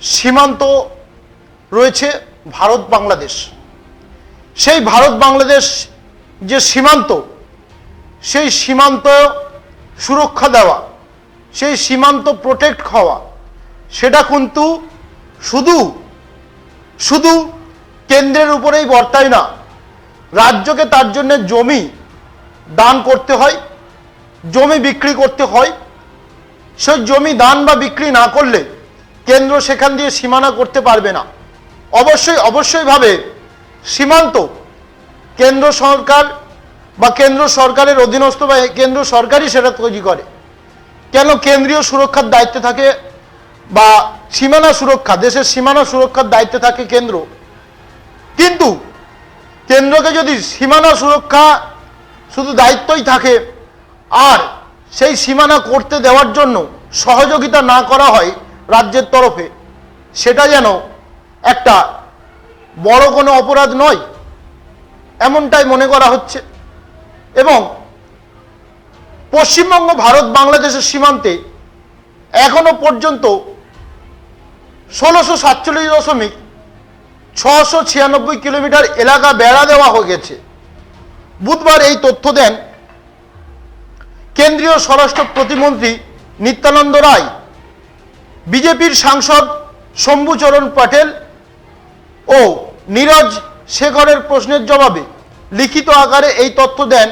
সীমান্ত রয়েছে ভারত বাংলাদেশ। সেই ভারত বাংলাদেশ যে সীমান্ত, সেই সীমান্ত সুরক্ষা দেওয়া, সেই সীমান্ত প্রোটেক্ট হওয়া, সেটা কিন্তু শুধু শুধু কেন্দ্রের উপরেই বর্তায় না, রাজ্যকে তার জন্য জমি দান করতে হয়, জমি বিক্রি করতে হয়। সেই জমি দান বা বিক্রি না করলে কেন্দ্র সেখান দিয়ে সীমানা করতে পারবে না। অবশ্যই অবশ্যইভাবে সীমান্ত কেন্দ্র সরকার বা কেন্দ্র সরকারের অধীনস্থ বা কেন্দ্র সরকারই সেটা তৈরি করে। কেন কেন্দ্রীয় সুরক্ষার দায়িত্বে থাকে বা সীমানা সুরক্ষা, দেশের সীমানা সুরক্ষার দায়িত্বে থাকে কেন্দ্র। কিন্তু কেন্দ্রকে যদি সীমানা সুরক্ষা শুধু দায়িত্বই থাকে, আর সেই সীমানা করতে দেওয়ার জন্য সহযোগিতা না করা হয় রাজ্যের তরফে, সেটা যেন একটা বড় কোনো অপরাধ নয়, এমনটাই মনে করা হচ্ছে। এবং পশ্চিমবঙ্গ, ভারত, বাংলাদেশের সীমান্তে এখনও পর্যন্ত ষোলোশো সাতচল্লিশ দশমিক ছশো ছিয়ানব্বই কিলোমিটার এলাকা বেড়া দেওয়া হয়ে গেছে। বুধবার এই তথ্য দেন কেন্দ্রীয় স্বরাষ্ট্র প্রতিমন্ত্রী নিত্যানন্দ রায়। বিজেপির সাংসদ শম্ভুচরণ প্যাটেল ও নীরজ শেখরের প্রশ্নের জবাবে লিখিত আকারে এই তথ্য দেন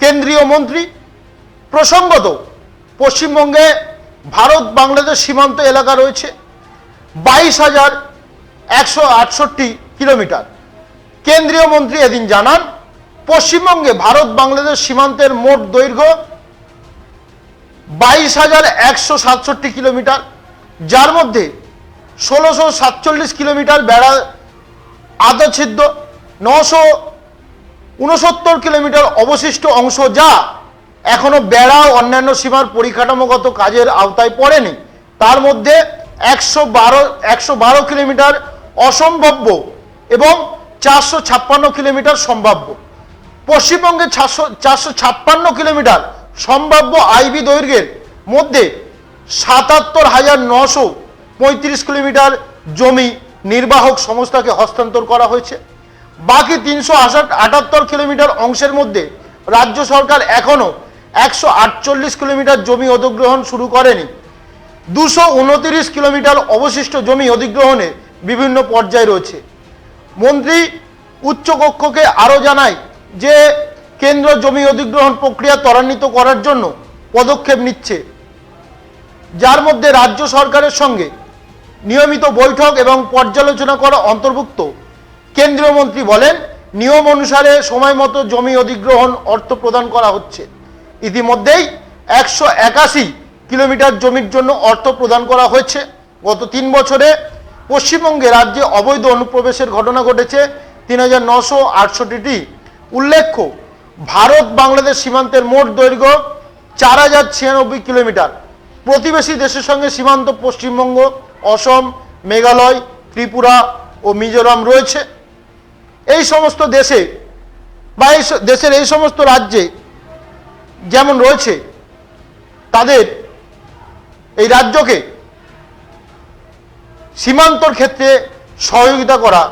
কেন্দ্রীয় মন্ত্রী। প্রসঙ্গত, পশ্চিমবঙ্গে ভারত বাংলাদেশ সীমান্ত এলাকা রয়েছে বাইশ হাজার একশো আটষট্টি কিলোমিটার। কেন্দ্রীয় মন্ত্রী এদিন জানান, পশ্চিমবঙ্গে ভারত বাংলাদেশ সীমান্তের মোট দৈর্ঘ্য বাইশ হাজার একশো সাতষট্টি কিলোমিটার। যার মধ্যে ষোলোশো সাতচল্লিশ কিলোমিটার বেড়া আদছিদ্র নশো উনসত্তর কিলোমিটার অবশিষ্ট অংশ যা এখনও বেড়া ও অন্যান্য সীমার পরিকাঠামোগত কাজের আওতায় পড়েনি। তার মধ্যে একশো বারো একশো বারো কিলোমিটার অসম্ভাব্য এবং চারশো ছাপ্পান্ন কিলোমিটার সম্ভাব্য। পশ্চিমবঙ্গে চারশো চারশো ছাপ্পান্ন কিলোমিটার সম্ভাব্য আইবি দৈর্ঘ্যের মধ্যে সাতাত্তর হাজার নশো পঁয়ত্রিশ কিলোমিটার জমি নির্বাহক সংস্থাকে হস্তান্তর করা হয়েছে। বাকি তিনশো আটাত্তর কিলোমিটার অংশের মধ্যে রাজ্য সরকার এখনও একশো আটচল্লিশ কিলোমিটার জমি অধিগ্রহণ শুরু করেনি। দুশো উনতিরিশ কিলোমিটার অবশিষ্ট জমি অধিগ্রহণে বিভিন্ন পর্যায়ে রয়েছে। মন্ত্রী উচ্চকক্ষকে আরও জানায় যে কেন্দ্র জমি অধিগ্রহণ প্রক্রিয়া ত্বরান্বিত করার জন্য পদক্ষেপ নিচ্ছে যার মধ্যে রাজ্য সরকারের সঙ্গে নিয়মিত বৈঠক এবং পর্যালোচনা করা অন্তর্ভুক্ত। কেন্দ্রীয় মন্ত্রী বলেন, নিয়ম অনুসারে সময় মতো জমি অধিগ্রহণ অর্থ প্রদান করা হচ্ছে। ইতিমধ্যেই একশো একাশি কিলোমিটার জমির জন্য অর্থ প্রদান করা হয়েছে। গত তিন বছরে পশ্চিমবঙ্গে রাজ্যে অবৈধ অনুপ্রবেশের ঘটনা ঘটেছে। তিন হাজার নশো আটষট্টিটি উল্লেখ্য ভারত বাংলাদেশ সীমান্তের মোট দৈর্ঘ্য চার হাজার ছিয়ানব্বই কিলোমিটার। প্রতিবেশী দেশের সঙ্গে সীমান্ত পশ্চিমবঙ্গ, অসম, মেঘালয়, ত্রিপুরা ও মিজোরাম রয়েছে। এই সমস্ত দেশে বা এই দেশের এই সমস্ত রাজ্যে যেমন রয়েছে, তাদের এই রাজ্যকে সীমান্তর ক্ষেত্রে সহযোগিতা করা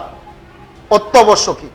অত্যাবশ্যকী।